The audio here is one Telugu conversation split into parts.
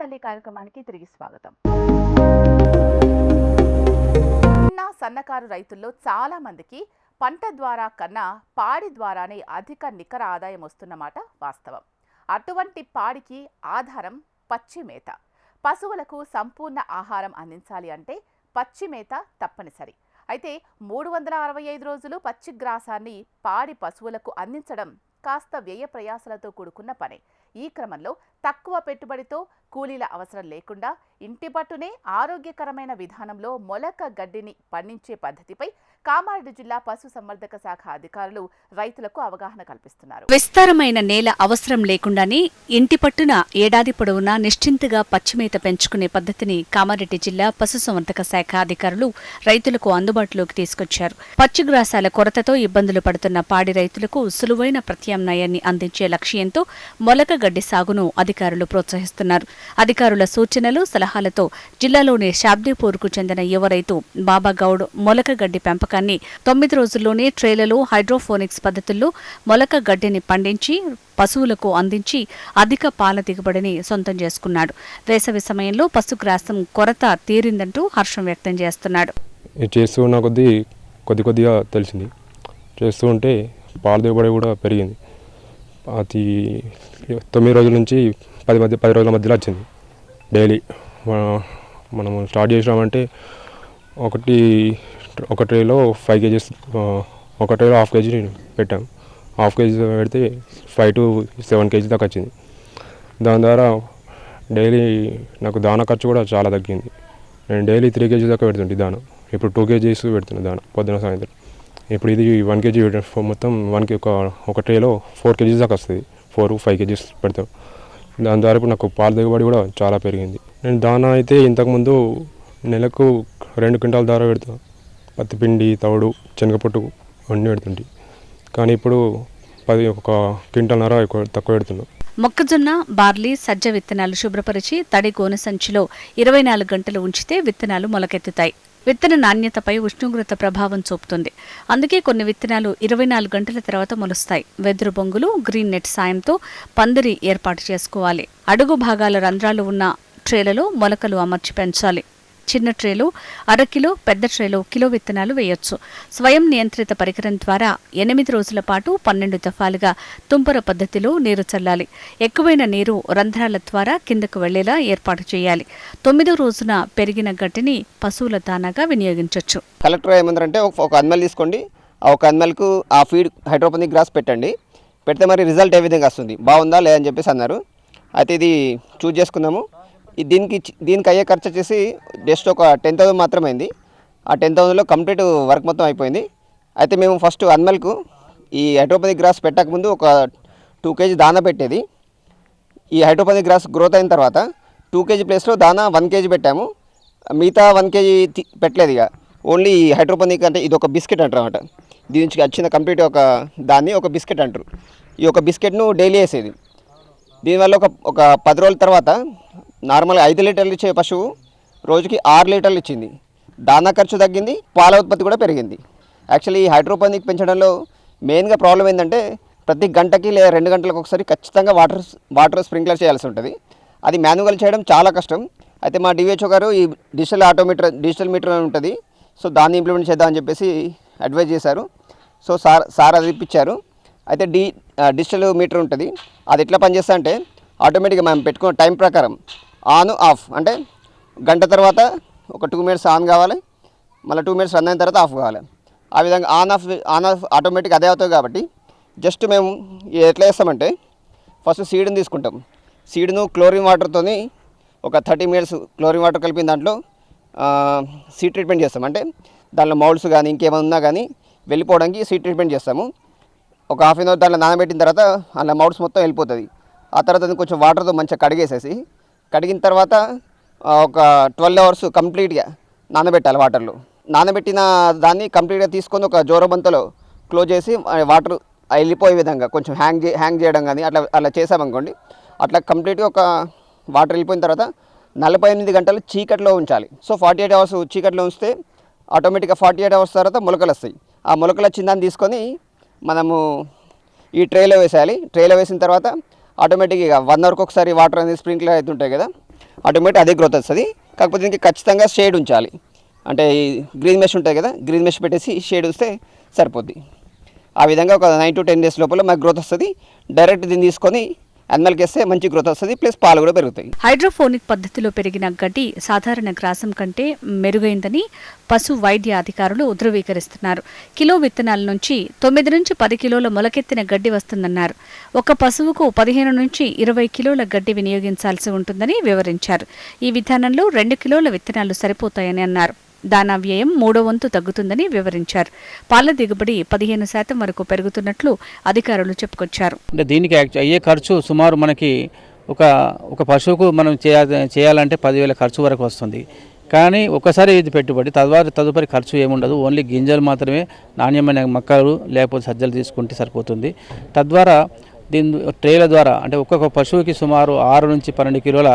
తల్లి కార్యక్రమానికి తిరిగి స్వాగతం. చిన్న సన్నకారు రైతుల్లో చాలా మందికి పంట ద్వారా కన్నా పాడి ద్వారానే అధిక నికర ఆదాయం వస్తున్నమాట వాస్తవం. అటువంటి పాడికి ఆధారం పచ్చి మేత. పశువులకు సంపూర్ణ ఆహారం అందించాలి అంటే పచ్చి మేత తప్పనిసరి. అయితే మూడు వందల అరవై ఐదు రోజులు పచ్చి గ్రాసాన్ని పాడి పశువులకు అందించడం కాస్త వ్యయ ప్రయాసలతో కూడుకున్న పనే. ఈ క్రమంలో తక్కువ పెట్టుబడితో కూలీల అవసరం లేకుండా ఇంటి పట్టునే ఆరోగ్యకరమైన విధానంలో మొలక గడ్డిని పండించే పద్ధతిపై కామారెడ్డి జిల్లా పశు సంవర్ధక శాఖ అధికారులు రైతులకు అవగాహన కల్పిస్తున్నారు. విస్తారమైన నేల అవసరం లేకుండానే ఇంటి పట్టున ఏడాది పొడవునా నిశ్చింతగా పచ్చిమేత పెంచుకునే పద్ధతిని కామారెడ్డి జిల్లా పశుసంవర్ధక శాఖ అధికారులు రైతులకు అందుబాటులోకి తీసుకొచ్చారు. పచ్చిగ్రాసాల కొరతతో ఇబ్బందులు పడుతున్న పాడి రైతులకు సులువైన ప్రత్యామ్నాయాన్ని అందించే లక్ష్యంతో మొలక గడ్డి సాగును అధికారులు ప్రోత్సహిస్తున్నారు. అధికారుల సూచనలు సలహాలతో జిల్లాలోని శాబ్దీపూర్కు చెందిన యువ రైతు బాబా గౌడ్ పెంపకాన్ని తొమ్మిది రోజుల్లోనే ట్రేలలో హైడ్రోఫోనిక్స్ పద్ధతుల్లో మొలక గడ్డిని పండించి పశువులకు అందించి అధిక పాల దిగుబడిని సొంతం చేసుకున్నాడు. వేసవి సమయంలో పశుగ్రాసం కొరత తీరిందంటూ హర్షం వ్యక్తం చేస్తున్నాడు. చేస్తూ ఉన్న కొద్దీ కొద్ది కొద్దిగా తెలిసింది. చేస్తూ ఉంటే పాల దిగుబడి కూడా పెరిగింది. అది తొమ్మిది రోజుల నుంచి పది మధ్య పది రోజుల మధ్యలో వచ్చింది. డైలీ మనము స్టార్ట్ చేసినామంటే ఒకటి ఒక ట్రేలో ఫైవ్ కేజీస్ ఒక ట్రేలో హాఫ్ కేజీ పెట్టాం. హాఫ్ కేజీ పెడితే ఫైవ్ టు సెవెన్ కేజీ దాకా వచ్చింది. దాని ద్వారా డైలీ నాకు దాన ఖర్చు కూడా చాలా తగ్గింది. నేను డైలీ త్రీ కేజీ దాకా పెడుతుంటే దానా. ఇప్పుడు టూ కేజీస్ పెడుతున్నా దానా పొద్దున సాయంత్రం. ఇప్పుడు ఇది వన్ కేజీ మొత్తం వన్ కే ఒక ఒక ట్రేలో ఫోర్ కేజీస్ దాకా వస్తుంది. ఫోర్ ఫైవ్ కేజీస్ పెడతాం. దాని ద్వారా ఇప్పుడు నాకు పాల దిగుబడి కూడా చాలా పెరిగింది. నేను దానా అయితే ఇంతకుముందు నెలకు రెండు క్వింటాల దారా పెడతాను పత్తి పిండి తవుడు శనగపొట్టు అన్నీ పెడుతుంటే. కానీ ఇప్పుడు పది ఒక క్వింటాల్నర ఎక్కువ తక్కువ పెడుతున్నాం. మొక్కజొన్న బార్లీ సజ్జ విత్తనాలు శుభ్రపరిచి తడి గోనె సంచిలో ఇరవై నాలుగు గంటలు ఉంచితే విత్తనాలు మొలకెత్తుతాయి. విత్తన నాణ్యతపై ఉష్ణోగ్రత ప్రభావం చూపుతుంది. అందుకే కొన్ని విత్తనాలు ఇరవై నాలుగు గంటల తర్వాత మొలుస్తాయి. వెదురు బొంగులు గ్రీన్ నెట్ సాయంతో పందిరి ఏర్పాటు చేసుకోవాలి. అడుగు భాగాల రంధ్రాలు ఉన్న ట్రేలలో మొలకలు అమర్చి పెంచాలి. చిన్న ట్రేలో అరకిలో పెద్ద ట్రేలో కిలో విత్తనాలు వేయొచ్చు. స్వయం నియంత్రిత పరికరం ద్వారా ఎనిమిది రోజుల పాటు పన్నెండు దఫాలుగా తుంపర పద్ధతిలో నీరు చల్లాలి. ఎక్కువైన నీరు రంధ్రాల ద్వారా కిందకు వెళ్ళేలా ఏర్పాటు చేయాలి. తొమ్మిదో రోజున పెరిగిన గడ్డిని పశువుల దానాగా వినియోగించవచ్చు కలెక్టర్ ఏమంటారంటే ఒక ఒక తీసుకోండి. ఒక అన్మల్కు ఆ ఫీడ్ హైడ్రోపోనిక్ గ్రాస్ పెట్టండి. పెడితే మరి రిజల్ట్ ఏ విధంగా వస్తుంది? బాగుందా లేదని చెప్పేసి అన్నారు. అయితే ఇది చూజ్ చేసుకున్నాము దీనికి దీనికి అయ్యే ఖర్చు వచ్చేసి జస్ట్ ఒక టెన్ థౌసండ్ మాత్రమే అయింది ఆ టెన్ థౌసండ్లో కంప్లీట్ వర్క్ మొత్తం అయిపోయింది. అయితే మేము ఫస్ట్ అన్మల్కు ఈ హైడ్రోపనిక్ గ్రాస్ పెట్టకముందు ఒక టూ కేజీ దానా పెట్టేది. ఈ హైడ్రోపనిక్ గ్రాస్ గ్రోత్ అయిన తర్వాత టూ కేజీ ప్లేస్లో దానా వన్ కేజీ పెట్టాము. మిగతా వన్ కేజీ పెట్టలేదు ఇక. ఓన్లీ ఈ హైడ్రోపనిక్ అంటే ఇది ఒక బిస్కెట్ అంటారు అనమాట దీని నుంచి వచ్చిన కంప్లీట్ ఒక దాన్ని ఒక బిస్కెట్ అంటారు. ఈ ఒక బిస్కెట్ను డైలీ వేసేది. దీనివల్ల ఒక ఒక పది రోజుల తర్వాత నార్మల్గా ఐదు లీటర్లు ఇచ్చే పశువు రోజుకి ఆరు లీటర్లు ఇచ్చింది. దానా ఖర్చు తగ్గింది పాల ఉత్పత్తి కూడా పెరిగింది. యాక్చువల్లీ ఈ హైడ్రోపనిక్ పెంచడంలో మెయిన్గా ప్రాబ్లం ఏంటంటే ప్రతి గంటకి లేదా రెండు గంటలకు ఒకసారి ఖచ్చితంగా వాటర్ వాటర్ స్ప్రింక్లర్ చేయాల్సి ఉంటుంది. అది మాన్యువల్ చేయడం చాలా కష్టం. అయితే మా డివిహెచ్ఓ గారు ఈ డిజిటల్ ఆటోమీటర్ డిజిటల్ మీటర్ అని ఉంటుంది. సో దాన్ని ఇంప్లిమెంట్ చేద్దామని చెప్పేసి అడ్వైజ్ చేశారు. సో సార్ సార్ అది ఇప్పించారు. అయితే డి డిజిటల్ మీటర్ ఉంటుంది. అది ఎట్లా పనిచేస్తా అంటే ఆటోమేటిక్గా మనం పెట్టుకున్న టైం ప్రకారం ఆన్ ఆఫ్. అంటే గంట తర్వాత ఒక టూ మినిట్స్ ఆన్ కావాలి. మళ్ళీ టూ మినిట్స్ రన్ అయిన తర్వాత ఆఫ్ కావాలి. ఆ విధంగా on off on off automatic అదే అవుతుంది కాబట్టి జస్ట్ మేము ఎట్లా చేస్తామంటే ఫస్ట్ సీడ్ని తీసుకుంటాం. సీడ్ను క్లోరిన్ వాటర్తోని ఒక థర్టీ మినిట్స్ క్లోరిన్ వాటర్ కలిపిన దాంట్లో సీడ్ ట్రీట్మెంట్ చేస్తాం. అంటే దాంట్లో మౌల్డ్స్ కానీ ఇంకేమైనా ఉన్నా కానీ వెళ్ళిపోవడానికి సీడ్ ట్రీట్మెంట్ చేస్తాము. ఒక హాఫ్ అన్ అవర్ దాంట్లో నానబెట్టిన తర్వాత అందులో మౌల్డ్స్ మొత్తం వెళ్ళిపోతుంది. ఆ తర్వాత కొంచెం వాటర్తో మంచిగా కడిగేసేసి కడిగిన తర్వాత ఒక ట్వెల్వ్ అవర్స్ కంప్లీట్గా నానబెట్టాలి వాటర్లో. నానబెట్టిన దాన్ని కంప్లీట్గా తీసుకొని ఒక జోరబంతలో క్లోజ్ చేసి వాటర్ వెళ్ళిపోయే విధంగా కొంచెం హ్యాంగ్ చే హ్యాంగ్ చేయడం కానీ అట్లా అలా చేసామనుకోండి అట్లా కంప్లీట్గా ఒక వాటర్ వెళ్ళిపోయిన తర్వాత నలభై ఎనిమిది గంటలు చీకట్లో ఉంచాలి. సో ఫార్టీ ఎయిట్ అవర్స్ చీకట్లో ఉంచితే ఆటోమేటిక్గా ఫార్టీ ఎయిట్ అవర్స్ తర్వాత మొలకలు వస్తాయి. ఆ మొలకలు వచ్చిందని తీసుకొని మనము ఈ ట్రేలో వేసేయాలి. ట్రేలో వేసిన తర్వాత ఆటోమేటిక్గా వన్ అవర్కి ఒకసారి వాటర్ అనేది స్ప్రింక్లర్ అవుతుంటాయి కదా ఆటోమేటిక్ అదే గ్రోత్ వస్తుంది. కాకపోతే దీనికి ఖచ్చితంగా షేడ్ ఉంచాలి. అంటే గ్రీన్ మెష్ ఉంటుంది కదా గ్రీన్ మెష్ పెట్టేసి షేడ్ వస్తే సరిపోద్ది. ఆ విధంగా ఒక నైన్ టు టెన్ డేస్ లోపల మాకు గ్రోత్ వస్తుంది. డైరెక్ట్ దీన్ని తీసుకొని అనిమల్కి వేస్తే మంచి గ్రోత్ వస్తుంది ప్లస్ పాలు కూడా పెరుగుతాయి. హైడ్రోఫోనిక్ పద్ధతిలో పెరిగిన గడ్డి సాధారణ గ్రాసం కంటే మెరుగైందని పశు వైద్య అధికారులు ధృవీకరిస్తున్నారు కిలో విత్తనాల నుంచి తొమ్మిది నుంచి పది కిలోల మొలకెత్తిన గడ్డి వస్తుందన్నారు. ఒక పశువుకు పదిహేను నుంచి ఇరవై కిలోల గడ్డి వినియోగించాల్సి ఉంటుందని వివరించారు. ఈ విధానంలో రెండు కిలోల విత్తనాలు సరిపోతాయని అన్నారు. దానా వ్యయం మూడో వంతు తగ్గుతుందని వివరించారు. పాల దిగుబడి పదిహేను శాతం వరకు పెరుగుతున్నట్లు అధికారులు చెప్పుకొచ్చారు. అంటే దీనికి అయ్యే ఖర్చు సుమారు మనకి ఒక ఒక పశువుకు మనం చేయాలంటే పదివేల ఖర్చు వరకు వస్తుంది. కానీ ఒకసారి ఇది పెట్టుబడి తద్వారా తదుపరి ఖర్చు ఏముండదు. ఓన్లీ గింజలు మాత్రమే నాణ్యమైన మొక్కలు లేకపోతే సజ్జలు తీసుకుంటే సరిపోతుంది. తద్వారా దీని ట్రేల ద్వారా అంటే ఒక్కొక్క పశువుకి సుమారు ఆరు నుంచి పన్నెండు కిలోల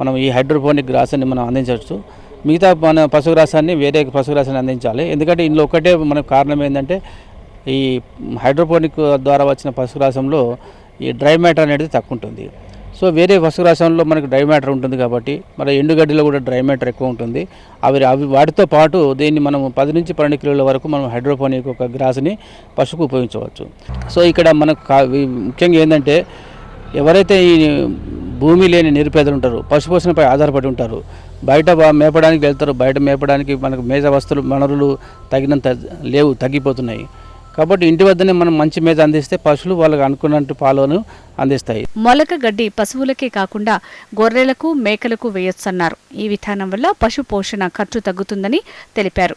మనం ఈ హైడ్రోపోనిక్ గ్రాసాన్ని మనం అందించవచ్చు. మిగతా మన పశుగ్రాసాన్ని వేరే పశుగ్రాసాన్ని అందించాలి. ఎందుకంటే ఇందులో ఒకటే మనకు కారణం ఏంటంటే ఈ హైడ్రోపోనిక్ ద్వారా వచ్చిన పశుగ్రాసంలో ఈ డ్రై మ్యాటర్ అనేది తక్కువ ఉంటుంది సో వేరే పశుగ్రాసంలో మనకు డ్రై మ్యాటర్ ఉంటుంది కాబట్టి మరి ఎండుగడ్డిలో కూడా డ్రై మ్యాటర్ ఎక్కువ ఉంటుంది. అవి అవి వాటితో పాటు దీన్ని మనం పది నుంచి పన్నెండు కిలోల వరకు మనం హైడ్రోపోనిక్ ఒక గ్రాస్ని పశువుకు ఉపయోగించవచ్చు. సో ఇక్కడ మనకు ముఖ్యంగా ఏంటంటే ఎవరైతే ఈ భూమి లేని నిరుపేదలు ఉంటారు. పశుపోషణపై ఆధారపడి ఉంటారు. బయట మేపడానికి వెళ్తారు. బయట మేపడానికి మనకు మేజ వస్తువులు వనరులు తగినంత లేవు తగ్గిపోతున్నాయి. కాబట్టి ఇంటి వద్దనే మనం మంచి మేత అందిస్తే పశువులు వాళ్ళకి అనుకున్నట్టు పాలను అందిస్తాయి. మొలక గడ్డి పశువులకే కాకుండా గొర్రెలకు మేకలకు వేయొచ్చన్నారు. ఈ విధానం వల్ల పశు పోషణ ఖర్చు తగ్గుతుందని తెలిపారు.